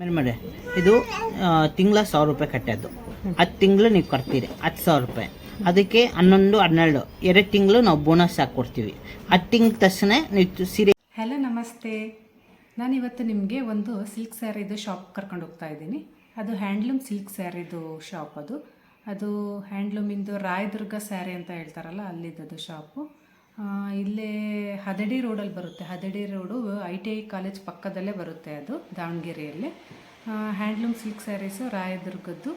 ಮೇಲೆ ಮಾಡಿ ಇದು ತಿಂಗಳ ಸಾವಿರ ರೂಪಾಯಿ ಕಟ್ಟೋದು. ಹತ್ತು ತಿಂಗಳು ನೀವು ಕಟ್ತೀರಿ ಹತ್ತು ಸಾವಿರ ರೂಪಾಯಿ. ಅದಕ್ಕೆ ಹನ್ನೊಂದು, ಹನ್ನೆರಡು, ಎರಡು ತಿಂಗಳು ನಾವು ಬೋನಸ್ ಹಾಕಿ ಕೊಡ್ತೀವಿ. ಹತ್ತು ತಿಂಗಳ ತಕ್ಷಣ ನೀವು ಸೀರೆ ಹಲೋ, ನಮಸ್ತೆ. ನಾನಿವತ್ತು ನಿಮಗೆ ಒಂದು ಸಿಲ್ಕ್ ಸ್ಯಾರಿದು ಶಾಪ್ ಕರ್ಕೊಂಡು ಹೋಗ್ತಾ ಇದ್ದೀನಿ. ಅದು ಹ್ಯಾಂಡ್ಲೂಮ್ ಸಿಲ್ಕ್ ಸ್ಯಾರಿದು ಶಾಪ್ ಅದು. ಅದು ಹ್ಯಾಂಡ್ಲೂಮಿಂದು ರಾಯದುರ್ಗ ಸ್ಯಾರಿ ಅಂತ ಹೇಳ್ತಾರಲ್ಲ, ಅಲ್ಲಿದ್ದದು ಶಾಪು. ಇಲ್ಲೇ ಹದಡಿ ರೋಡಲ್ಲಿ ಬರುತ್ತೆ. Hadadi road I T I college ಪಕ್ಕದಲ್ಲೇ ಬರುತ್ತೆ ಅದು, ದಾವಣಗೆರೆಯಲ್ಲಿ. ಹ್ಯಾಂಡ್ಲೂಮ್ ಸಿಲ್ಕ್ ಸ್ಯಾರೀಸು ರಾಯದುರ್ಗದ್ದು.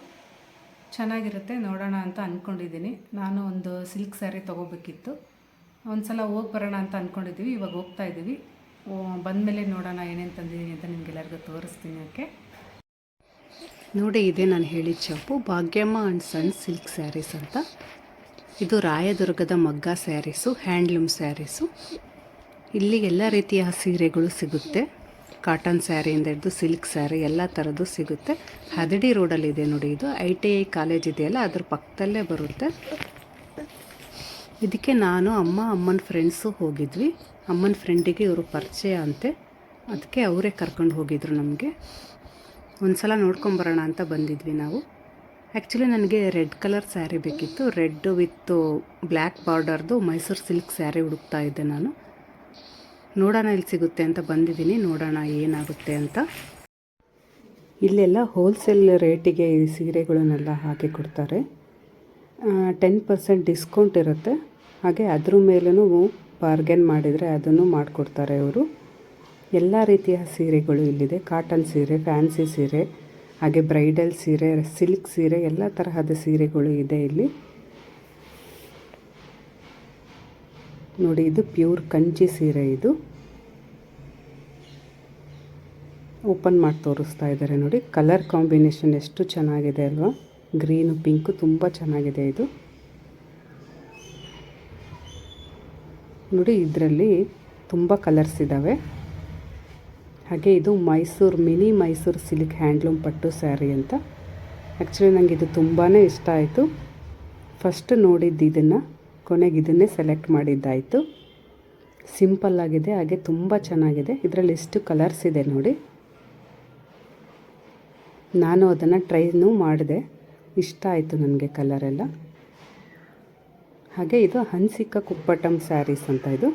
ಚೆನ್ನಾಗಿರುತ್ತೆ, ನೋಡೋಣ ಅಂತ ಅಂದ್ಕೊಂಡಿದ್ದೀನಿ ನಾನು ಒಂದು ಸಿಲ್ಕ್ ಸ್ಯಾರಿ ತೊಗೋಬೇಕಿತ್ತು. ಒಂದು ಸಲ ಹೋಗಿ ಬರೋಣ ಅಂತ ಅಂದ್ಕೊಂಡಿದ್ದೀವಿ ಇವಾಗ ಹೋಗ್ತಾ ಇದ್ದೀವಿ. ಬಂದಮೇಲೆ ನೋಡೋಣ ಏನೇನು ತಂದಿದ್ದೀನಿ ಅಂತ ನಿಮಗೆಲ್ಲರಿಗೂ ತೋರಿಸ್ತೀನಿ ಓಕೆ? ನೋಡಿ, ಇದೆ ನಾನು ಹೇಳಿದ ಚಾಪು Bhagyamma and son silk sarees ಅಂತ. ಇದು ರಾಯದುರ್ಗದ ಮಗ್ಗ ಸ್ಯಾರೀಸು, ಹ್ಯಾಂಡ್ಲೂಮ್ ಸ್ಯಾರೀಸು. ಇಲ್ಲಿ ಎಲ್ಲ ರೀತಿಯ ಸೀರೆಗಳು ಸಿಗುತ್ತೆ. ಕಾಟನ್ ಸ್ಯಾರಿಯಿಂದ ಹಿಡಿದು ಸಿಲ್ಕ್ ಸ್ಯಾರಿ ಎಲ್ಲ ಥರದ್ದು ಸಿಗುತ್ತೆ. ಹದಡಿ ರೋಡಲ್ಲಿದೆ ನೋಡಿ ಇದು. ಐ ಟಿ ಐ ಕಾಲೇಜ್ ಇದೆಯಲ್ಲ, ಅದ್ರ ಪಕ್ಕದಲ್ಲೇ ಬರುತ್ತೆ. ಇದಕ್ಕೆ ನಾನು ಅಮ್ಮ, ಅಮ್ಮನ ಫ್ರೆಂಡ್ಸು ಹೋಗಿದ್ವಿ. ಅಮ್ಮನ ಫ್ರೆಂಡಿಗೆ ಇವರು ಪರಿಚಯ ಅಂತೆ. ಅದಕ್ಕೆ ಅವರೇ ಕರ್ಕೊಂಡು ಹೋಗಿದ್ರು ನಮಗೆ. ಒಂದು ಸಲ ನೋಡ್ಕೊಂಬರೋಣ ಅಂತ ಬಂದಿದ್ವಿ ನಾವು. ಆ್ಯಕ್ಚುಲಿ ನನಗೆ ರೆಡ್ ಕಲರ್ ಸ್ಯಾರಿ ಬೇಕಿತ್ತು. ರೆಡ್ ವಿತ್ ಬ್ಲ್ಯಾಕ್ ಬಾರ್ಡರ್ದು ಮೈಸೂರು ಸಿಲ್ಕ್ ಸ್ಯಾರಿ ಹುಡುಕ್ತಾ ಇದ್ದೆ ನಾನು. ನೋಡೋಣ ಇಲ್ಲಿ ಸಿಗುತ್ತೆ ಅಂತ ಬಂದಿದ್ದೀನಿ. ನೋಡೋಣ ಏನಾಗುತ್ತೆ ಅಂತ. ಇಲ್ಲೆಲ್ಲ ಹೋಲ್ಸೇಲ್ ರೇಟಿಗೆ ಈ ಸೀರೆಗಳನ್ನೆಲ್ಲ ಹಾಕಿ ಕೊಡ್ತಾರೆ. ಟೆನ್ ಪರ್ಸೆಂಟ್ ಡಿಸ್ಕೌಂಟ್ ಇರುತ್ತೆ. ಹಾಗೆ ಅದ್ರ ಮೇಲೂ ಬಾರ್ಗೆನ್ ಮಾಡಿದರೆ ಅದನ್ನು ಮಾಡಿಕೊಡ್ತಾರೆ ಅವರು. ಎಲ್ಲ ರೀತಿಯ ಸೀರೆಗಳು ಇಲ್ಲಿದೆ. ಕಾಟನ್ ಸೀರೆ ಫ್ಯಾನ್ಸಿ ಸೀರೆ ಹಾಗೆ ಬ್ರೈಡಲ್ ಸೀರೆ, ಸಿಲ್ಕ್ ಸೀರೆ, ಎಲ್ಲ ತರಹದ ಸೀರೆಗಳು ಇದೆ ಇಲ್ಲಿ. ನೋಡಿ, ಇದು ಪ್ಯೂರ್ ಕಂಚಿ ಸೀರೆ ಇದು. ಓಪನ್ ಮಾಡಿ ತೋರಿಸ್ತಾ ಇದ್ದಾರೆ ನೋಡಿ. ಕಲರ್ ಕಾಂಬಿನೇಷನ್ ಎಷ್ಟು ಚೆನ್ನಾಗಿದೆ ಅಲ್ವಾ? ಗ್ರೀನು, ಪಿಂಕು ತುಂಬ ಚೆನ್ನಾಗಿದೆ ಇದು. ನೋಡಿ, ಇದರಲ್ಲಿ ತುಂಬ ಕಲರ್ಸ್ ಇದ್ದಾವೆ ಹಾಗೆ ಇದು Mysuru, mini Mysuru silk handloom ಪಟ್ಟು ಸ್ಯಾರಿ ಅಂತ. ಆ್ಯಕ್ಚುಲಿ ನನಗೆ ಇದು ತುಂಬಾ ಇಷ್ಟ ಆಯಿತು. ಫಸ್ಟ್ ನೋಡಿದ್ದು ಇದನ್ನು, ಕೊನೆಗೆ ಇದನ್ನೇ ಸೆಲೆಕ್ಟ್ ಮಾಡಿದ್ದಾಯಿತು. ಸಿಂಪಲ್ ಆಗಿದೆ, ಹಾಗೆ ತುಂಬ ಚೆನ್ನಾಗಿದೆ. ಇದರಲ್ಲಿ ಎಷ್ಟು ಕಲರ್ಸ್ ಇದೆ ನೋಡಿ. ನಾನು ಅದನ್ನು ಟ್ರೈನೂ ಮಾಡಿದೆ. ಇಷ್ಟ ಆಯಿತು ನನಗೆ ಕಲರೆಲ್ಲ ಹಾಗೆ ಇದು ಹನ್ಸಿಕ ಕುಪ್ಪಟಂ ಸ್ಯಾರೀಸ್ ಅಂತ ಇದು.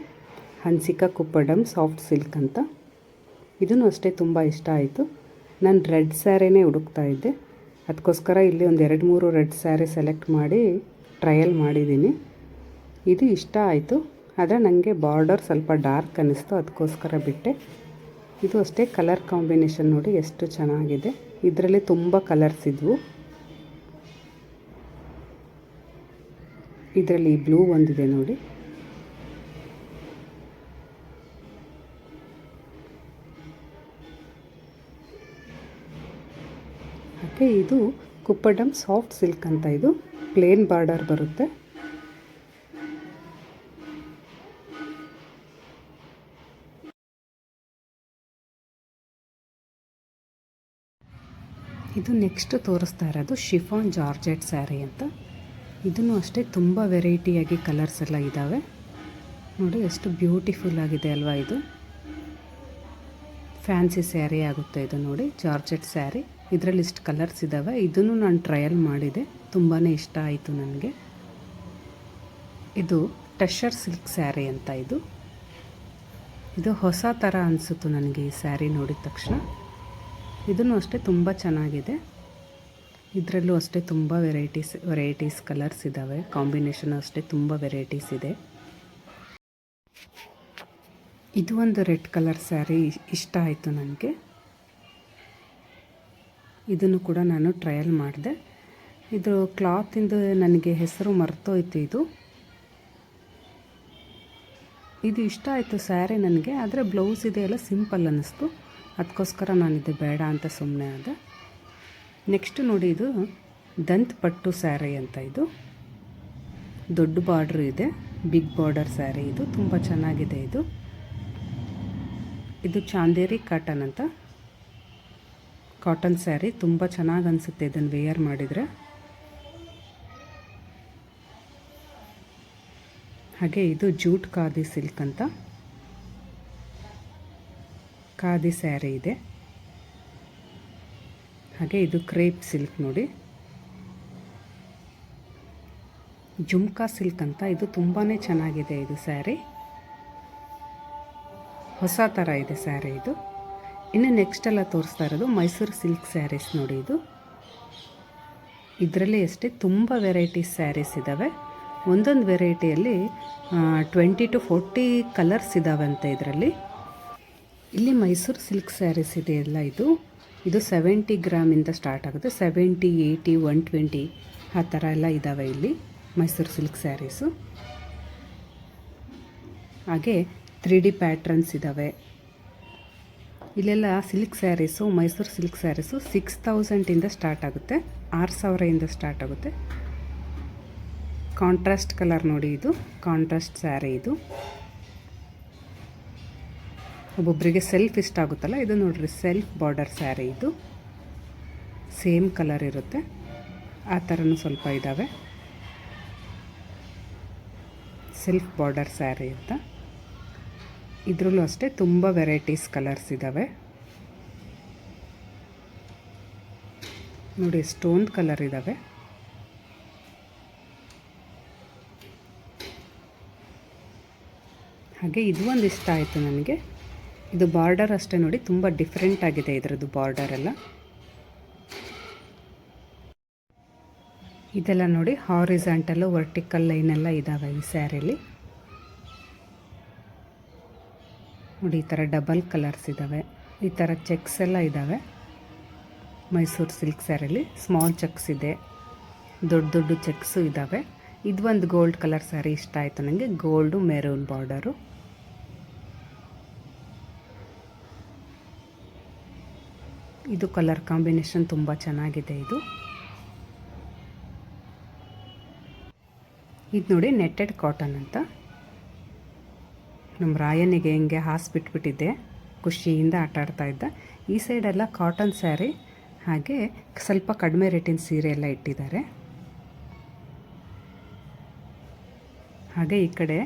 ಹನ್ಸಿಕ ಕುಪ್ಪಟಂ ಸಾಫ್ಟ್ ಸಿಲ್ಕ್ ಅಂತ. ಇದೂ ಅಷ್ಟೇ ತುಂಬ ಇಷ್ಟ ಆಯಿತು. ನಾನು ರೆಡ್ ಸ್ಯಾರಿನೇ ಹುಡುಕ್ತಾ ಇದ್ದೆ. ಅದಕ್ಕೋಸ್ಕರ ಇಲ್ಲಿ ಒಂದು ಎರಡು ಮೂರು ರೆಡ್ ಸ್ಯಾರಿ ಸೆಲೆಕ್ಟ್ ಮಾಡಿ ಟ್ರಯಲ್ ಮಾಡಿದ್ದೀನಿ. ಇದು ಇಷ್ಟ ಆಯಿತು. ಆದರೆ ನನಗೆ ಬಾರ್ಡರ್ ಸ್ವಲ್ಪ ಡಾರ್ಕ್ ಅನ್ನಿಸ್ತು ಅದಕ್ಕೋಸ್ಕರ ಬಿಟ್ಟೆ. ಇದು ಅಷ್ಟೇ ಕಲರ್ ಕಾಂಬಿನೇಷನ್ ನೋಡಿ ಎಷ್ಟು ಚೆನ್ನಾಗಿದೆ. ಇದರಲ್ಲಿ ತುಂಬ ಕಲರ್ಸ್ ಇದ್ವು. ಇದರಲ್ಲಿ ಬ್ಲೂ ಒಂದಿದೆ ನೋಡಿ. ಹಾಗೆ ಇದು ಕುಪ್ಪಡಮ್ ಸಾಫ್ಟ್ ಸಿಲ್ಕ್ ಅಂತ ಇದು. ಪ್ಲೇನ್ ಬಾರ್ಡರ್ ಬರುತ್ತೆ. ಇದು ನೆಕ್ಸ್ಟ್ ತೋರಿಸ್ತಾ ಇರೋದು ಶಿಫಾನ್ ಜಾರ್ಜೆಟ್ ಸ್ಯಾರಿ ಅಂತ. ಇದನ್ನು ಅಷ್ಟೇ ತುಂಬ ವೆರೈಟಿಯಾಗಿ ಕಲರ್ಸ್ ಎಲ್ಲ ಇದ್ದಾವೆ ನೋಡಿ ಎಷ್ಟು ಬ್ಯೂಟಿಫುಲ್ ಆಗಿದೆ ಅಲ್ವಾ ಇದು. ಫ್ಯಾನ್ಸಿ ಸ್ಯಾರಿ ಆಗುತ್ತೆ ಇದು ನೋಡಿ, ಜಾರ್ಜೆಟ್ ಸ್ಯಾರಿ ಇದರಲ್ಲಿ ಇಷ್ಟು ಕಲರ್ಸ್ ಇದ್ದಾವೆ ಇದನ್ನು ನಾನು ಟ್ರಯಲ್ ಮಾಡಿದೆ. ತುಂಬಾ ಇಷ್ಟ ಆಯಿತು ನನಗೆ. ಇದು ಟಶರ್ ಸಿಲ್ಕ್ ಸ್ಯಾರಿ ಅಂತ ಇದು. ಇದು ಹೊಸ ಥರ ಅನಿಸುತ್ತು ನನಗೆ ಈ ಸ್ಯಾರಿ ನೋಡಿದ ತಕ್ಷಣ. ಇದನ್ನು ಅಷ್ಟೇ ತುಂಬ ಚೆನ್ನಾಗಿದೆ. ಇದರಲ್ಲೂ ಅಷ್ಟೇ ತುಂಬ ವೆರೈಟೀಸ್ ವೆರೈಟೀಸ್ ಕಲರ್ಸ್ ಇದ್ದಾವೆ ಕಾಂಬಿನೇಷನ್ ಅಷ್ಟೇ ತುಂಬ ವೆರೈಟೀಸ್ ಇದೆ. ಇದು ಒಂದು ರೆಡ್ ಕಲರ್ ಸ್ಯಾರಿ ಇಷ್ಟ ಆಯಿತು ನನಗೆ. ಇದನ್ನು ಕೂಡ ನಾನು ಟ್ರಯಲ್ ಮಾಡಿದೆ. ಇದು ಕ್ಲಾತಿಂದು ನನಗೆ ಹೆಸರು ಮರ್ತೋಯ್ತು ಇದು. ಇದು ಇಷ್ಟ ಆಯಿತು ಸ್ಯಾರಿ ನನಗೆ, ಆದರೆ ಬ್ಲೌಸ್ ಇದೆಯಲ್ಲ ಸಿಂಪಲ್ ಅನ್ನಿಸ್ತು. ಅದಕ್ಕೋಸ್ಕರ ನಾನು ಇದು ಬೇಡ ಅಂತ ಸುಮ್ಮನೆ ಆದೆ. ನೆಕ್ಸ್ಟ್ ನೋಡಿ ಇದು ದಂತ್ ಪಟ್ಟು ಸ್ಯಾರಿ ಅಂತ ಇದು. ದೊಡ್ಡ ಬಾರ್ಡ್ರ್ ಇದೆ ಬಿಗ್ ಬಾರ್ಡರ್ ಸ್ಯಾರಿ ಇದು. ತುಂಬ ಚೆನ್ನಾಗಿದೆ ಇದು. ಇದು ಚಾಂದೇರಿ ಕಾಟನ್ ಅಂತ. ಕಾಟನ್ ಸ್ಯಾರಿ ತುಂಬ ಚೆನ್ನಾಗಿ ಅನಿಸುತ್ತೆ ಇದನ್ನು ವೇಯರ್ ಮಾಡಿದರೆ. ಹಾಗೆ ಇದು ಜೂಟ್ ಖಾದಿ ಸಿಲ್ಕ್ ಅಂತ. ಖಾದಿ ಸ್ಯಾರಿ ಇದೆ. ಹಾಗೆ ಇದು ಕ್ರೇಪ್ ಸಿಲ್ಕ್ ನೋಡಿ. ಜುಮ್ಕಾ ಸಿಲ್ಕ್ ಅಂತ, ಇದು ತುಂಬಾ ಚೆನ್ನಾಗಿದೆ ಇದು ಸ್ಯಾರಿ ಹೊಸ ಥರ ಇದೆ ಸ್ಯಾರಿ ಇದು. ಇನ್ನು ನೆಕ್ಸ್ಟ್ ಎಲ್ಲ ತೋರಿಸ್ತಾ ಇರೋದು ಮೈಸೂರು ಸಿಲ್ಕ್ ಸ್ಯಾರೀಸ್ ನೋಡಿ ಇದು. ಇದರಲ್ಲಿ ಅಷ್ಟೇ ತುಂಬ ವೆರೈಟಿ ಸ್ಯಾರೀಸ್ ಇದ್ದಾವೆ ಒಂದೊಂದು ವೆರೈಟಿಯಲ್ಲಿ ಟ್ವೆಂಟಿ ಟು ಫೋರ್ಟಿ ಕಲರ್ಸ್ ಇದ್ದಾವಂತೆ ಇದರಲ್ಲಿ. ಇಲ್ಲಿ ಮೈಸೂರು ಸಿಲ್ಕ್ ಸ್ಯಾರೀಸ್ ಇದೆ ಎಲ್ಲ ಇದು. ಇದು ಸೆವೆಂಟಿ ಗ್ರಾಮಿಂದ ಸ್ಟಾರ್ಟ್ ಆಗುತ್ತೆ. ಸೆವೆಂಟಿ ಏಯ್ಟಿ ಒನ್ ಟ್ವೆಂಟಿ ಆ ಥರ ಎಲ್ಲ ಇದ್ದಾವೆ ಇಲ್ಲಿ ಮೈಸೂರು ಸಿಲ್ಕ್ ಸ್ಯಾರೀಸು ಹಾಗೆ ತ್ರೀ ಡಿ ಪ್ಯಾಟ್ರನ್ಸ್ ಇದ್ದಾವೆ ಇಲ್ಲೆಲ್ಲ silk saris, Mysuru silk saris six ತೌಸಂಡಿಂದ start ಆಗುತ್ತೆ. ಆರು ಸಾವಿರದಿಂದ ಸ್ಟಾರ್ಟ್ ಆಗುತ್ತೆ. ಕಾಂಟ್ರಾಸ್ಟ್ ಕಲರ್ ನೋಡಿ ಇದು. ಕಾಂಟ್ರಾಸ್ಟ್ ಸ್ಯಾರಿ ಇದು. ಒಬ್ಬೊಬ್ಬರಿಗೆ ಸೆಲ್ಫ್ ಇಷ್ಟ ಆಗುತ್ತಲ್ಲ, ಇದು ನೋಡಿರಿ, ಸೆಲ್ಫ್ ಬಾರ್ಡರ್ ಸ್ಯಾರಿ ಇದು. ಸೇಮ್ ಕಲರ್ ಇರುತ್ತೆ. ಆ ಥರನೂ ಸ್ವಲ್ಪ ಇದ್ದಾವೆ ಸೆಲ್ಫ್ ಬಾರ್ಡರ್ ಸ್ಯಾರಿ ಅಂತ. ಇದರಲ್ಲೂ ಅಷ್ಟೇ ತುಂಬ ವೆರೈಟೀಸ್ ಕಲರ್ಸ್ ಇದ್ದಾವೆ ನೋಡಿ ಸ್ಟೋನ್ ಕಲರ್ ಇದ್ದಾವೆ ಹಾಗೆ ಇದು ಒಂದು ಇಷ್ಟ ಆಯಿತು ನನಗೆ. ಇದು ಬಾರ್ಡರ್ ಅಷ್ಟೇ ನೋಡಿ, ತುಂಬ ಡಿಫ್ರೆಂಟ್ ಆಗಿದೆ ಇದರದ್ದು ಬಾರ್ಡರ್ ಎಲ್ಲ. ಇದೆಲ್ಲ ನೋಡಿ ಹಾರಿಸಾಂಟಲ್ಲು ವರ್ಟಿಕಲ್ ಲೈನೆಲ್ಲ ಇದ್ದಾವೆ ಈ ಸ್ಯಾರಿಲಿ. ನೋಡಿ, ಈ ಥರ ಡಬಲ್ ಕಲರ್ಸ್ ಇದ್ದಾವೆ. ಈ ಥರ ಚೆಕ್ಸ್ ಎಲ್ಲ ಇದ್ದಾವೆ. ಮೈಸೂರು ಸಿಲ್ಕ್ ಸ್ಯಾರಲ್ಲಿ ಸ್ಮಾಲ್ ಚೆಕ್ಸ್ ಇದೆ. ದೊಡ್ಡ ದೊಡ್ಡ ಚೆಕ್ಸು ಇದ್ದಾವೆ. ಇದು ಒಂದು ಗೋಲ್ಡ್ ಕಲರ್ ಸ್ಯಾರಿ ಇಷ್ಟ ಆಯಿತು ನನಗೆ ಗೋಲ್ಡು, ಮೆರೂನ್ ಬಾರ್ಡರು. ಇದು ಕಲರ್ ಕಾಂಬಿನೇಷನ್ ತುಂಬ ಚೆನ್ನಾಗಿದೆ ಇದು. ಇದು ನೋಡಿ ನೆಟ್ಟೆಡ್ ಕಾಟನ್ ಅಂತ. ನಮ್ಮ ರಾಯನಿಗೆ ಹಿಂಗೆ ಹಾಸ್ಬಿಟ್ಬಿಟ್ಟಿದ್ದೆ. ಖುಷಿಯಿಂದ ಆಟ ಆಡ್ತಾ ಇದ್ದ. ಈ ಸೈಡೆಲ್ಲ ಕಾಟನ್ ಸ್ಯಾರಿ ಹಾಗೆ ಸ್ವಲ್ಪ ಕಡಿಮೆ ರೇಟಿನ ಸೀರೆ ಎಲ್ಲ ಇಟ್ಟಿದ್ದಾರೆ. ಹಾಗೆ ಈ ಕಡೆ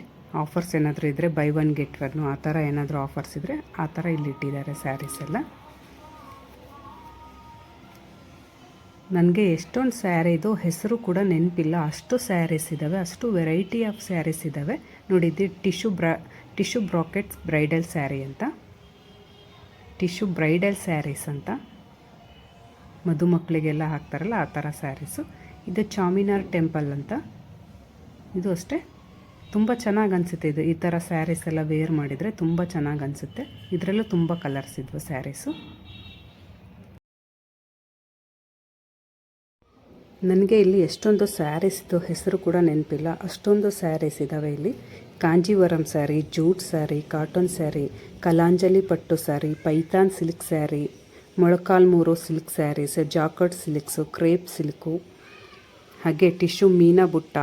ಆಫರ್ಸ್ ಏನಾದರೂ ಇದ್ದರೆ ಬೈ ಒನ್ ಗೆಟ್ ಒನ್ನು ಆ ಥರ ಏನಾದರೂ ಆಫರ್ಸ್ ಇದ್ದರೆ ಆ ಥರ ಇಲ್ಲಿ ಇಟ್ಟಿದ್ದಾರೆ ಸ್ಯಾರೀಸ್ ಎಲ್ಲ. ನನಗೆ ಎಷ್ಟೊಂದು ಸ್ಯಾರಿದು ಹೆಸರು ಕೂಡ ನೆನಪಿಲ್ಲ. ಅಷ್ಟು ಸ್ಯಾರೀಸ್ ಇದ್ದಾವೆ ಅಷ್ಟು ವೆರೈಟಿ ಆಫ್ ಸ್ಯಾರೀಸ್ ಇದ್ದಾವೆ ನೋಡಿ, ಇದು ಟಿಶ್ಯೂ ಬ್ರಾ ಟಿಶ್ಯೂ ಬ್ರಾಕೆಟ್ಸ್ ಬ್ರೈಡಲ್ ಸ್ಯಾರಿ ಅಂತ. ಟಿಶ್ಯೂ ಬ್ರೈಡಲ್ ಸ್ಯಾರೀಸ್ ಅಂತ. ಮದುಮಕ್ಕಳಿಗೆಲ್ಲ ಹಾಕ್ತಾರಲ್ಲ, ಆ ಥರ ಸ್ಯಾರೀಸು. ಇದು ಚಾಮಿನಾರ್ ಟೆಂಪಲ್ ಅಂತ. ಇದು ಅಷ್ಟೇ. ತುಂಬ ಚೆನ್ನಾಗಿ ಅನಿಸುತ್ತೆ ಇದು. ಈ ಥರ ಸ್ಯಾರೀಸ್ ಎಲ್ಲ ವೇರ್ ಮಾಡಿದರೆ ತುಂಬ ಚೆನ್ನಾಗಿ ಅನಿಸುತ್ತೆ. ಇದರಲ್ಲೂ ತುಂಬ ಕಲರ್ಸ್ ಇದ್ವು ಸ್ಯಾರೀಸು. ನನಗೆ ಇಲ್ಲಿ ಎಷ್ಟೊಂದು ಸ್ಯಾರೀಸ್ದು ಹೆಸರು ಕೂಡ ನೆನಪಿಲ್ಲ. ಅಷ್ಟೊಂದು ಸ್ಯಾರೀಸ್ ಇದ್ದಾವೆ ಇಲ್ಲಿ. Kanjeevaram sari, jute sari, cotton sari, Kalanjali ಪಟ್ಟು sari Paithan silk sari Molakalmuru silk saris jacquard silks, crepe silk, ಹಾಗೆ ಟಿಶ್ಯೂ ಮೀನಾ ಬುಟ್ಟ,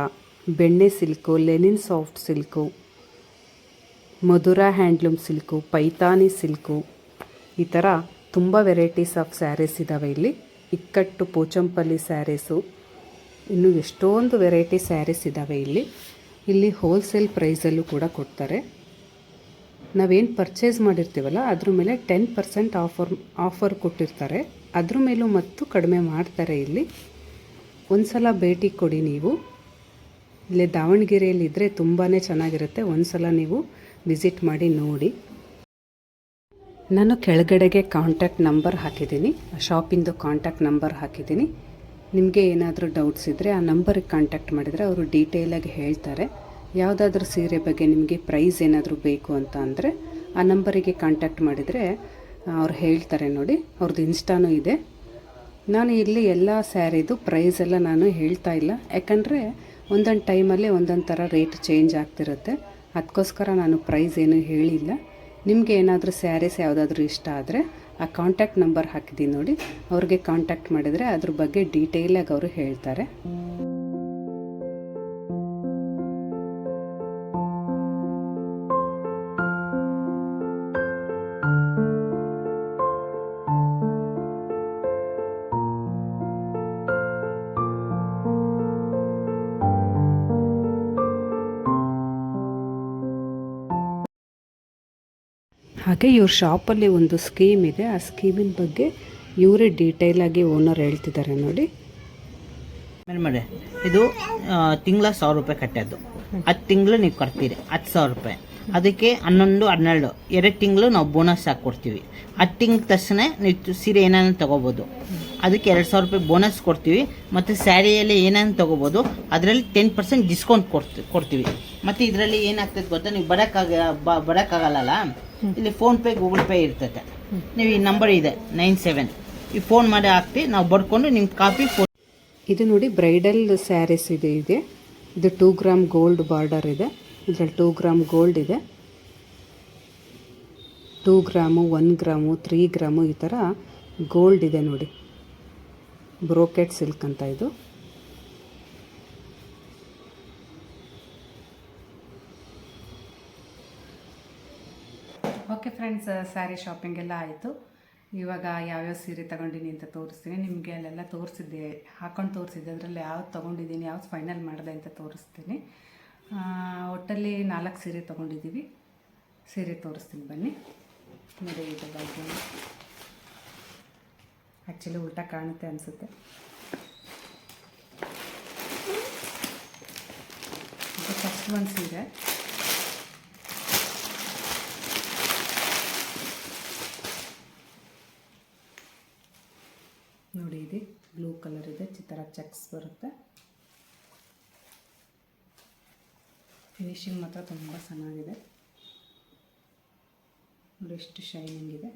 ಬೆಣ್ಣೆ silk, linen soft silk, Madhura handloom silk Paithani silk ಈ ಥರ ತುಂಬ ವೆರೈಟೀಸ್ ಆಫ್ ಸ್ಯಾರೀಸ್ ಇದ್ದಾವೆ ಇಲ್ಲಿ. ಇಕ್ಕಟ್ಟು ಪೂಚಂಪಲ್ಲಿ ಸ್ಯಾರೀಸು. ಇನ್ನು ಎಷ್ಟೊಂದು ವೆರೈಟಿ ಸ್ಯಾರೀಸ್ ಇದ್ದಾವೆ ಇಲ್ಲಿ. ಇಲ್ಲಿ ಹೋಲ್ಸೇಲ್ ಪ್ರೈಸಲ್ಲೂ ಕೂಡ ಕೊಡ್ತಾರೆ. ನಾವೇನು ಪರ್ಚೇಸ್ ಮಾಡಿರ್ತೀವಲ್ಲ, ಅದ್ರ ಮೇಲೆ ಟೆನ್ ಪರ್ಸೆಂಟ್ ಆಫರ್ ಆಫರ್ ಕೊಟ್ಟಿರ್ತಾರೆ. ಅದ್ರ ಮೇಲೂ ಮತ್ತು ಕಡಿಮೆ ಮಾಡ್ತಾರೆ ಇಲ್ಲಿ. ಒಂದು ಸಲ ಭೇಟಿ ಕೊಡಿ ನೀವು. ಇಲ್ಲೇ ದಾವಣಗೆರೆಯಲ್ಲಿ ಇದ್ದರೆ ತುಂಬಾ ಚೆನ್ನಾಗಿರುತ್ತೆ. ಒಂದು ಸಲ ನೀವು ವಿಸಿಟ್ ಮಾಡಿ ನೋಡಿ. ನಾನು ಕೆಳಗಡೆಗೆ ಕಾಂಟ್ಯಾಕ್ಟ್ ನಂಬರ್ ಹಾಕಿದ್ದೀನಿ ಶಾಪಿಂದು ಕಾಂಟ್ಯಾಕ್ಟ್ ನಂಬರ್ ಹಾಕಿದ್ದೀನಿ. ನಿಮಗೆ ಏನಾದರೂ ಡೌಟ್ಸ್ ಇದ್ದರೆ ಆ ನಂಬರಿಗೆ ಕಾಂಟ್ಯಾಕ್ಟ್ ಮಾಡಿದರೆ ಅವರು ಡೀಟೇಲಾಗಿ ಹೇಳ್ತಾರೆ. ಯಾವುದಾದ್ರೂ ಸೀರೆ ಬಗ್ಗೆ ನಿಮಗೆ ಪ್ರೈಸ್ ಏನಾದರೂ ಬೇಕು ಅಂತ ಅಂದರೆ ಆ ನಂಬರಿಗೆ ಕಾಂಟ್ಯಾಕ್ಟ್ ಮಾಡಿದರೆ ಅವ್ರು ಹೇಳ್ತಾರೆ ನೋಡಿ ಅವ್ರದ್ದು ಇನ್ಸ್ಟಾನೂ ಇದೆ. ನಾನು ಇಲ್ಲಿ ಎಲ್ಲ ಸ್ಯಾರಿದು ಪ್ರೈಸ್ ಎಲ್ಲ ನಾನು ಹೇಳ್ತಾ ಇಲ್ಲ. ಯಾಕಂದರೆ ಒಂದೊಂದು ಟೈಮಲ್ಲಿ ಒಂದೊಂದು ಥರ ರೇಟ್ ಚೇಂಜ್ ಆಗ್ತಿರುತ್ತೆ. ಅದಕ್ಕೋಸ್ಕರ ನಾನು ಪ್ರೈಸ್ ಏನೂ ಹೇಳಿಲ್ಲ. ನಿಮಗೆ ಏನಾದರೂ ಸ್ಯಾರೀಸ್ ಯಾವುದಾದ್ರೂ ಇಷ್ಟ ಆದರೆ ಆ ಕಾಂಟ್ಯಾಕ್ಟ್ ನಂಬರ್ ಹಾಕಿದ್ದೀನಿ ನೋಡಿ, ಅವ್ರಿಗೆ ಕಾಂಟ್ಯಾಕ್ಟ್ ಮಾಡಿದರೆ ಅದ್ರ ಬಗ್ಗೆ ಡೀಟೇಲಾಗಿ ಅವರು ಹೇಳ್ತಾರೆ. ಹಾಗೆ ಇವ್ರ ಶಾಪಲ್ಲಿ ಒಂದು ಸ್ಕೀಮ್ ಇದೆ. ಆ ಸ್ಕೀಮಿನ ಬಗ್ಗೆ ಇವರೇ ಡೀಟೇಲಾಗಿ ಓನರ್ ಹೇಳ್ತಿದ್ದಾರೆ ನೋಡಿ. ಮೇಡಮ್ ಮಾಡಿ ಇದು ತಿಂಗಳ ಸಾವಿರ ರೂಪಾಯಿ ಕಟ್ಟೋದು. ಹತ್ತು ತಿಂಗಳು ನೀವು ಕಟ್ತೀರಿ, ಹತ್ತು ಸಾವಿರ ರೂಪಾಯಿ. ಅದಕ್ಕೆ ಹನ್ನೊಂದು, ಹನ್ನೆರಡು, ಎರಡು ತಿಂಗಳು ನಾವು ಬೋನಸ್ ಹಾಕಿ ಕೊಡ್ತೀವಿ. ಹತ್ತು ತಿಂಗಳ ತಕ್ಷಣ ನೀವು ಸೀರೆ ಏನಾದ್ರು ತೊಗೋಬೋದು. ಅದಕ್ಕೆ ಎರಡು ಸಾವಿರ ರೂಪಾಯಿ ಬೋನಸ್ ಕೊಡ್ತೀವಿ. ಮತ್ತು ಸ್ಯಾರಿಯಲ್ಲಿ ಏನೇನು ತೊಗೋಬೋದು ಅದರಲ್ಲಿ ಟೆನ್ ಪರ್ಸೆಂಟ್ ಡಿಸ್ಕೌಂಟ್ ಕೊಡ್ತಿ ಕೊಡ್ತೀವಿ. ಮತ್ತು ಇದರಲ್ಲಿ ಏನಾಗ್ತದೆ ಗೊತ್ತಾ? ನೀವು ಬರೋಕ್ಕಾಗ ಬರೋಕ್ಕಾಗಲ್ಲ ಇಲ್ಲಿ ಫೋನ್ಪೇ ಗೂಗಲ್ ಪೇ ಇರ್ತೈತೆ. ನೀವು ಈ ನಂಬರ್ ಇದೆ ನೈನ್ ಸೆವೆನ್ ಈ ಫೋನ್ ಮಾಡಿ ಹಾಕ್ತಿ ನಾವು ಬರ್ಕೊಂಡು ನಿಮ್ಮ ಕಾಪಿ ಫೋನ್ ಇದು ನೋಡಿ ಬ್ರೈಡಲ್ ಸ್ಯಾರೀಸ್ ಇದೆ ಇದೆ. ಇದು ಟೂ ಗ್ರಾಮ್ ಗೋಲ್ಡ್ ಬಾರ್ಡರ್ ಇದೆ. ಇದರಲ್ಲಿ ಟೂ ಗ್ರಾಮ್ ಗೋಲ್ಡ್ ಇದೆ. Two gram one gram three gram ಈ ಥರ ಗೋಲ್ಡ್ ಇದೆ ನೋಡಿ. ಬ್ರೋಕೆಟ್ ಸಿಲ್ಕ್ ಅಂತ ಇದು. ಓಕೆ ಫ್ರೆಂಡ್ಸ್ ಸ್ಯಾರಿ ಶಾಪಿಂಗ್ ಎಲ್ಲ ಆಯಿತು. ಇವಾಗ ಯಾವ್ಯಾವ ಸೀರೆ ತಗೊಂಡಿನಿ ಅಂತ ತೋರಿಸ್ತೀನಿ. ನಿಮಗೆ ಅಲ್ಲೆಲ್ಲ ತೋರಿಸಿದ್ದೆ, ಹಾಕೊಂಡು ತೋರಿಸಿದ್ದೆ. ಅದರಲ್ಲಿ ಯಾವ್ದು ತೊಗೊಂಡಿದ್ದೀನಿ ಯಾವ್ದು ಫೈನಲ್ ಮಾಡಿದೆ ಅಂತ ತೋರಿಸ್ತೀನಿ. ಒಟ್ಟಲ್ಲಿ ನಾಲ್ಕು ಸೀರೆ ತೊಗೊಂಡಿದ್ದೀವಿ ಸೀರೆ ತೋರಿಸ್ತೀನಿ ಬನ್ನಿ. ನೋಡಿ ಇದು ಬಗ್ಗೆ. ಆ್ಯಕ್ಚುಲಿ ಊಟ ಕಾಣುತ್ತೆ ಅನಿಸುತ್ತೆ. ಫಸ್ಟ್ ಒಂದು ಇದೆ. ನೋಡಿ ಇದೆ ಬ್ಲೂ ಕಲರ್ ಇದೆ, ಚಿತ್ರ ಚೆಕ್ಸ್ ಬರುತ್ತೆ. ಫಿನಿಶಿಂಗ್ ಮಾತ್ರ ತುಂಬ ಚೆನ್ನಾಗಿದೆ. ನೋಡಿ ಎಷ್ಟು ಶೈನಿಂಗ್ ಇದೆ.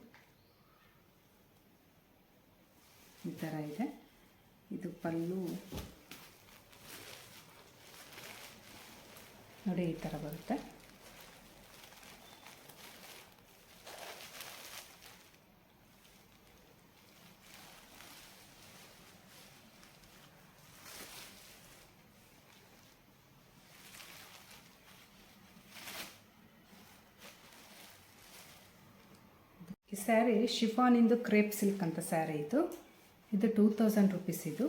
ಈ ಥರ ಇದೆ. ಇದು ಪಲ್ಲು. ನೋಡಿ ಈ ಥರ ಬರುತ್ತೆ. ಈ ಸ್ಯಾರಿ ಶಿಫಾನಿಂದು ಕ್ರೇಪ್ ಸಿಲ್ಕ್ ಅಂತ ಸ್ಯಾರಿ ಇದು. ಇದು ಟೂ ತೌಸಂಡ್ ರುಪೀಸ್ ಇದು.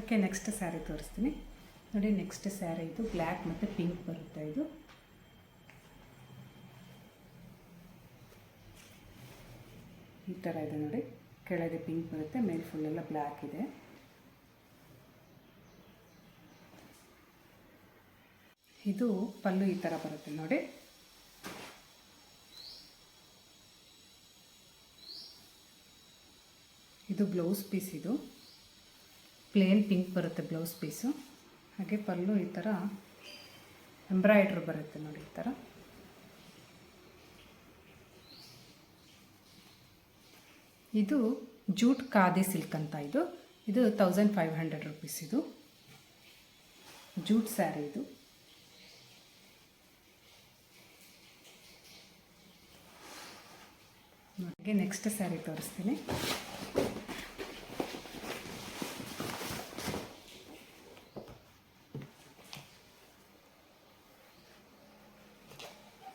ಓಕೆ ನೆಕ್ಸ್ಟ್ ಸ್ಯಾರಿ ತೋರಿಸ್ತೀನಿ. ನೋಡಿ ನೆಕ್ಸ್ಟ್ ಸ್ಯಾರಿ ಇದು ಬ್ಲ್ಯಾಕ್ ಮತ್ತು ಪಿಂಕ್ ಬರುತ್ತೆ ಇದು. ಈ ಥರ ಇದೆ ನೋಡಿ. ಕೆಳಗೆ ಪಿಂಕ್ ಬರುತ್ತೆ, ಮೇಲೆ ಫುಲ್ಲೆಲ್ಲ ಬ್ಲ್ಯಾಕ್ ಇದೆ. ಇದು ಪಲ್ಲು ಈ ಥರ ಬರುತ್ತೆ ನೋಡಿ. ಇದು ಬ್ಲೌಸ್ ಪೀಸ್ ಇದು. ಪ್ಲೇನ್ ಪಿಂಕ್ ಬರುತ್ತೆ ಬ್ಲೌಸ್ ಪೀಸು. ಹಾಗೆ ಪಲ್ಲು ಈ ಥರ ಎಂಬ್ರಾಯ್ಡ್ರಿ ಬರುತ್ತೆ ನೋಡಿ ಈ ಥರ. ಇದು ಜೂಟ್ ಖಾದಿ ಸಿಲ್ಕ್ ಅಂತ ಇದು. ಇದು ತೌಸಂಡ್ ಫೈವ್ ಹಂಡ್ರೆಡ್ ರುಪೀಸ್ ಇದು. ಜೂಟ್ ಸ್ಯಾರಿ ಇದು. ನೆಕ್ಸ್ಟ್ ಸ್ಯಾರಿ ತೋರಿಸ್ತೀನಿ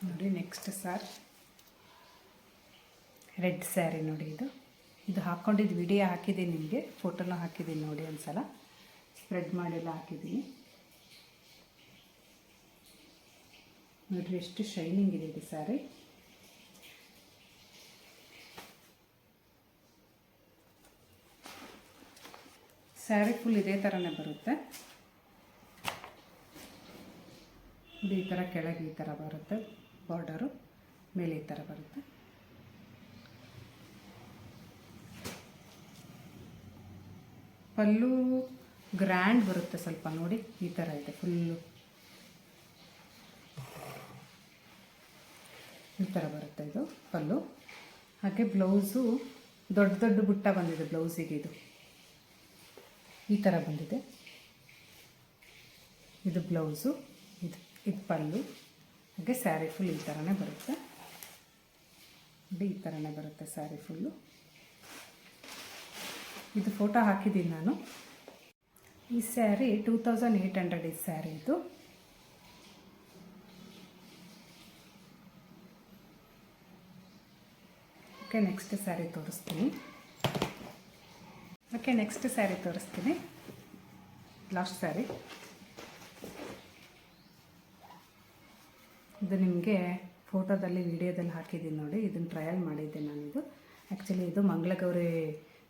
ನೋಡಿ ನೆಕ್ಸ್ಟ್ ಸಾರ್. ರೆಡ್ ಸ್ಯಾರಿ ನೋಡಿ ಇದು. ಇದು ಹಾಕ್ಕೊಂಡಿದ್ದು ವಿಡಿಯೋ ಹಾಕಿದ್ದೀನಿ ನಿಮಗೆ. ಫೋಟೋನ ಹಾಕಿದ್ದೀನಿ ನೋಡಿ ಒಂದ್ಸಲ. ಸ್ಪ್ರೆಡ್ ಮಾಡೆಲ್ಲ ಹಾಕಿದ್ದೀನಿ. ನೋಡಿರಿ ಎಷ್ಟು ಶೈನಿಂಗ್ ಇದೆ ಇದು ಸ್ಯಾರಿ. ಸ್ಯಾರಿ ಫುಲ್ ಇದೇ ಥರನೇ ಬರುತ್ತೆ. ಇದು ಈ ಥರ ಕೆಳಗೆ ಈ ಥರ ಬರುತ್ತೆ ಬಾರ್ಡರು ಮೇಲೆ ಈ ಥರ ಬರುತ್ತೆ. ಪಲ್ಲು ಗ್ರ್ಯಾಂಡ್ ಬರುತ್ತೆ ಸ್ವಲ್ಪ ನೋಡಿ, ಈ ಥರ ಇದೆ ಫುಲ್ಲು. ಈ ಥರ ಬರುತ್ತೆ ಇದು ಪಲ್ಲು. ಹಾಗೆ ಬ್ಲೌಸು, ದೊಡ್ಡ ದೊಡ್ಡ ಬುಟ್ಟ ಬಂದಿದೆ ಬ್ಲೌಸಿಗೆ ಇದು. ಈ ಥರ ಬಂದಿದೆ. ಇದು ಬ್ಲೌಸು, ಇದು ಇದು ಪಲ್ಲು. ಹಾಗೆ ಸ್ಯಾರಿ ಫುಲ್ ಈ ಥರನೇ ಬರುತ್ತೆ. ನೋಡಿ ಈ ಥರನೇ ಬರುತ್ತೆ ಸ್ಯಾರಿ ಫುಲ್ಲು. ಇದು ಫೋಟೋ ಹಾಕಿದ್ದೀನಿ ನಾನು. ಈ sari two thousand eight hundred ಈ ಸ್ಯಾರಿ ಇದು. ಓಕೆ, ನೆಕ್ಸ್ಟ್ ಸ್ಯಾರಿ ತೋರಿಸ್ತೀನಿ. ಓಕೆ, ನೆಕ್ಸ್ಟ್ ಸ್ಯಾರಿ ತೋರಿಸ್ತೀನಿ. Last sari. ಇದು ನಿಮಗೆ ಫೋಟೋದಲ್ಲಿ, ವಿಡಿಯೋದಲ್ಲಿ ಹಾಕಿದ್ದೀನಿ ನೋಡಿ. ಇದನ್ನು ಟ್ರಯಲ್ ಮಾಡಿದ್ದೆ ನಾನಿದು. ಆ್ಯಕ್ಚುಲಿ ಇದು ಮಂಗಳಗೌರಿ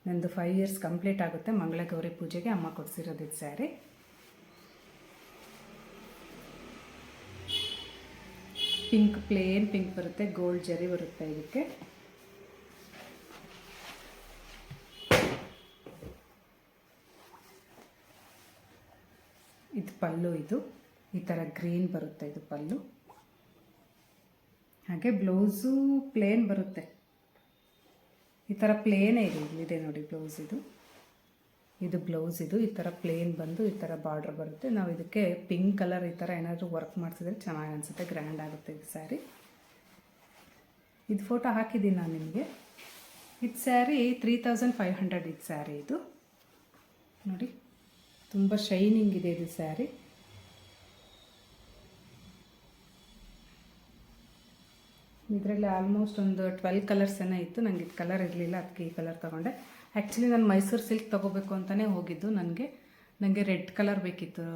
ನಂದು ಫೈವ್ ಇಯರ್ಸ್ ಕಂಪ್ಲೀಟ್ ಆಗುತ್ತೆ. ಮಂಗಳಗೌರಿ ಪೂಜೆಗೆ ಅಮ್ಮ ಕೊಡಿಸಿರೋದು ಇದು ಸ್ಯಾರಿ ಪಿಂಕ್ ಪ್ಲೇನ್ ಪಿಂಕ್ ಬರುತ್ತೆ. ಗೋಲ್ಡ್ ಜರಿ ಬರುತ್ತೆ ಇದಕ್ಕೆ. ಇದು ಪಲ್ಲು ಇದು. ಈ ಥರ ಗ್ರೀನ್ ಬರುತ್ತೆ ಇದು ಪಲ್ಲು. ಹಾಗೆ ಬ್ಲೌಸು ಪ್ಲೇನ್ ಬರುತ್ತೆ. ಈ ಥರ ಪ್ಲೇನೇ ಇದೆ, ಇಲ್ಲಿದೆ ನೋಡಿ ಬ್ಲೌಸ್ ಇದು. ಇದು ಬ್ಲೌಸ್ ಇದು, ಈ ಥರ ಪ್ಲೇನ್ ಬಂದು ಈ ಥರ ಬಾರ್ಡ್ರ್ ಬರುತ್ತೆ. ನಾವು ಇದಕ್ಕೆ ಪಿಂಕ್ ಕಲರ್ ಈ ಥರ ಏನಾದರೂ ವರ್ಕ್ ಮಾಡಿಸಿದ್ರೆ ಚೆನ್ನಾಗಿ ಅನಿಸುತ್ತೆ ಗ್ರ್ಯಾಂಡ್ ಆಗುತ್ತೆ ಇದು ಸ್ಯಾರಿ ಇದು ಫೋಟೋ ಹಾಕಿದ್ದೀನಿ ನಾನು ನಿಮಗೆ. ಇದು sari three thousand five hundred ಇದು ಸ್ಯಾರಿ ಇದು. ನೋಡಿ, ತುಂಬ ಶೈನಿಂಗ್ ಇದೆ ಇದು ಸ್ಯಾರಿ ಇದರಲ್ಲಿ ಆಲ್ಮೋಸ್ಟ್ ಒಂದು ಟ್ವೆಲ್ ಕಲರ್ಸ್ ಏನೋ ಇತ್ತು. ನನಗೆ ಇದು ಕಲರ್ ಇರಲಿಲ್ಲ ಅದಕ್ಕೆ ಈ ಕಲರ್ ತೊಗೊಂಡೆ. ಆ್ಯಕ್ಚುಲಿ ನಾನು ಮೈಸೂರು ಸಿಲ್ಕ್ ತೊಗೋಬೇಕು ಅಂತಲೇ ಹೋಗಿದ್ದು. ನನಗೆ ನನಗೆ ರೆಡ್ ಕಲರ್ ಬೇಕಿತ್ತು.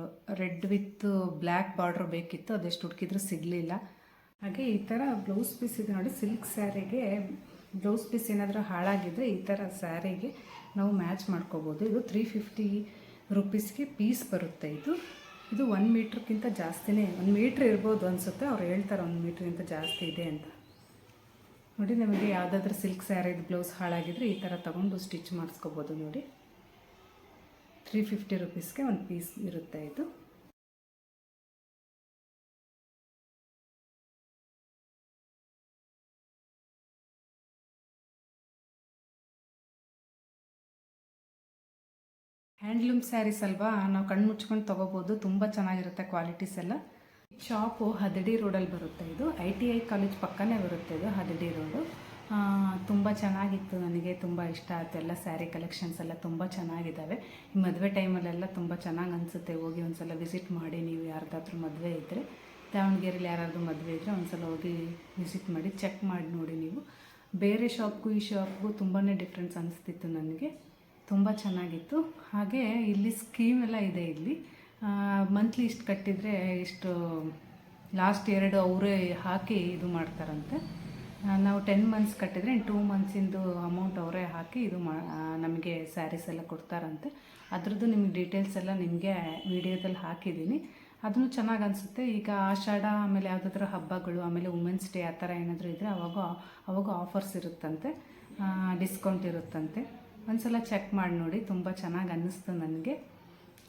ರೆಡ್ ವಿತ್ ಬ್ಲ್ಯಾಕ್ ಬಾರ್ಡ್ರ್ ಬೇಕಿತ್ತು. ಅದೆಷ್ಟು ಹುಡುಕಿದ್ರೂ ಸಿಗಲಿಲ್ಲ. ಹಾಗೆ ಈ ಥರ ಬ್ಲೌಸ್ ಪೀಸ್ ಇದೆ ನೋಡಿ ಸಿಲ್ಕ್ ಸ್ಯಾರಿಗೆ ಬ್ಲೌಸ್ ಪೀಸ್ ಏನಾದರೂ ಹಾಳಾಗಿದ್ದರೆ ಈ ಥರ ಸ್ಯಾರಿಗೆ ನಾವು ಮ್ಯಾಚ್ ಮಾಡ್ಕೋಬೋದು. ಇದು ತ್ರೀ ಫಿಫ್ಟಿ ರುಪೀಸ್ಗೆ ಪೀಸ್ ಬರುತ್ತೆ ಇದು. ಇದು ಒನ್ ಮೀಟ್ರ್ಗಿಂತ ಜಾಸ್ತಿನೇ, ಒಂದು ಮೀಟ್ರ್ ಇರ್ಬೋದು ಅನಿಸುತ್ತೆ. ಅವ್ರು ಹೇಳ್ತಾರೆ ಒಂದು ಮೀಟ್ರ್ಗಿಂತ ಜಾಸ್ತಿ ಇದೆ ಅಂತ. ನೋಡಿ, ನಮಗೆ ಯಾವುದಾದ್ರೂ ಸಿಲ್ಕ್ ಸ್ಯಾರಿದು ಬ್ಲೌಸ್ ಹಾಳಾಗಿದ್ರೆ ಈ ಥರ ತೊಗೊಂಡು ಸ್ಟಿಚ್ ಮಾಡಿಸ್ಕೋಬೋದು ನೋಡಿ. ತ್ರೀ ಫಿಫ್ಟಿ ರುಪೀಸ್ಗೆ ಒಂದು ಪೀಸ್ ಇರುತ್ತೆ ಇದು. ಹ್ಯಾಂಡ್ಲೂಮ್ ಸ್ಯಾರೀಸ್ ಅಲ್ವಾ? ನಾವು ಕಣ್ಣು ಮುಚ್ಕೊಂಡು ತೊಗೋಬೋದು, ತುಂಬ ಚೆನ್ನಾಗಿರುತ್ತೆ ಕ್ವಾಲಿಟೀಸ್ ಎಲ್ಲ. ಶಾಪು ಹದಡಿ ರೋಡಲ್ಲಿ ಬರುತ್ತೆ ಇದು. ಐ ಟಿ ಐ ಕಾಲೇಜ್ ಪಕ್ಕನೇ ಬರುತ್ತೆ ಇದು, ಹದಡಿ ರೋಡು. ತುಂಬ ಚೆನ್ನಾಗಿತ್ತು ನನಗೆ, ತುಂಬ ಇಷ್ಟ ಆಯಿತು. ಎಲ್ಲ ಸ್ಯಾರಿ ಕಲೆಕ್ಷನ್ಸ್ ಎಲ್ಲ ತುಂಬ ಚೆನ್ನಾಗಿದ್ದಾವೆ. ಈ ಮದುವೆ ಟೈಮಲ್ಲೆಲ್ಲ ತುಂಬ ಚೆನ್ನಾಗಿ ಅನಿಸುತ್ತೆ. ಹೋಗಿ ಒಂದ್ಸಲ ವಿಸಿಟ್ ಮಾಡಿ, ನೀವು ಯಾರ್ದಾದ್ರೂ ಮದುವೆ ಇದ್ದರೆ ದಾವಣಗೆರೆಯಲ್ಲಿ ಯಾರಾದರೂ ಮದುವೆ ಇದ್ದರೆ ಒಂದ್ಸಲ ಹೋಗಿ ವಿಸಿಟ್ ಮಾಡಿ, ಚೆಕ್ ಮಾಡಿ ನೋಡಿ ನೀವು. ಬೇರೆ ಶಾಪ್ಗೂ ಈ ಶಾಪ್ಗೂ ತುಂಬಾ ಡಿಫ್ರೆನ್ಸ್ ಅನಿಸ್ತಿತ್ತು ನನಗೆ. ತುಂಬ ಚೆನ್ನಾಗಿತ್ತು. ಹಾಗೆ ಇಲ್ಲಿ ಸ್ಕೀಮ್ ಎಲ್ಲ ಇದೆ ಇಲ್ಲಿ. ಮಂತ್ಲಿ ಇಷ್ಟು ಕಟ್ಟಿದರೆ ಇಷ್ಟು ಲಾಸ್ಟ್ ಎರಡು ಅವರೇ ಹಾಕಿ ಇದು ಮಾಡ್ತಾರಂತೆ. ನಾವು ಟೆನ್ ಮಂತ್ಸ್ ಕಟ್ಟಿದರೆ ಟೂ ಮಂತ್ಸಿಂದು ಅಮೌಂಟ್ ಅವರೇ ಹಾಕಿ ಇದು ಮಾ ನಮಗೆ ಸ್ಯಾರೀಸ್ ಎಲ್ಲ ಕೊಡ್ತಾರಂತೆ. ಅದ್ರದ್ದು ನಿಮ್ಗೆ ಡೀಟೇಲ್ಸ್ ಎಲ್ಲ ನಿಮಗೆ ವಿಡಿಯೋದಲ್ಲಿ ಹಾಕಿದ್ದೀನಿ. ಅದನ್ನು ಚೆನ್ನಾಗಿ ಅನಿಸುತ್ತೆ. ಈಗ ಆಷಾಢ, ಆಮೇಲೆ ಯಾವುದಾದ್ರೂ ಹಬ್ಬಗಳು, ಆಮೇಲೆ ವುಮೆನ್ಸ್ ಡೇ ಆ ಥರ ಏನಾದರೂ ಇದ್ದರೆ ಅವಾಗ ಅವಾಗ ಆಫರ್ಸ್ ಇರುತ್ತಂತೆ. ಡಿಸ್ಕೌಂಟ್ ಇರುತ್ತಂತೆ. ಒಂದು ಸಲ ಚೆಕ್ ಮಾಡಿ ನೋಡಿ. ತುಂಬ ಚೆನ್ನಾಗಿ ಅನ್ನಿಸ್ತು ನನಗೆ.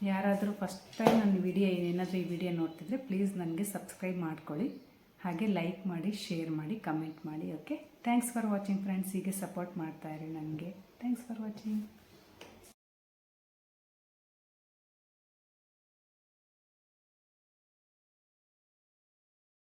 ಯಾರಾದರೂ ಫಸ್ಟ್ ಟೈಮ್ ನನ್ನ ವಿಡಿಯೋ ಏನೇನಾದರೂ ಈ ವಿಡಿಯೋ ನೋಡ್ತಿದ್ರೆ ಪ್ಲೀಸ್ ನನಗೆ ಸಬ್ಸ್ಕ್ರೈಬ್ ಮಾಡ್ಕೊಳ್ಳಿ. ಹಾಗೆ ಲೈಕ್ ಮಾಡಿ ಶೇರ್ ಮಾಡಿ ಕಮೆಂಟ್ ಮಾಡಿ okay thanks for watching friends ಹೀಗೆ ಸಪೋರ್ಟ್ ಮಾಡ್ತಾಯಿರಿ ನನಗೆ. Thanks for watching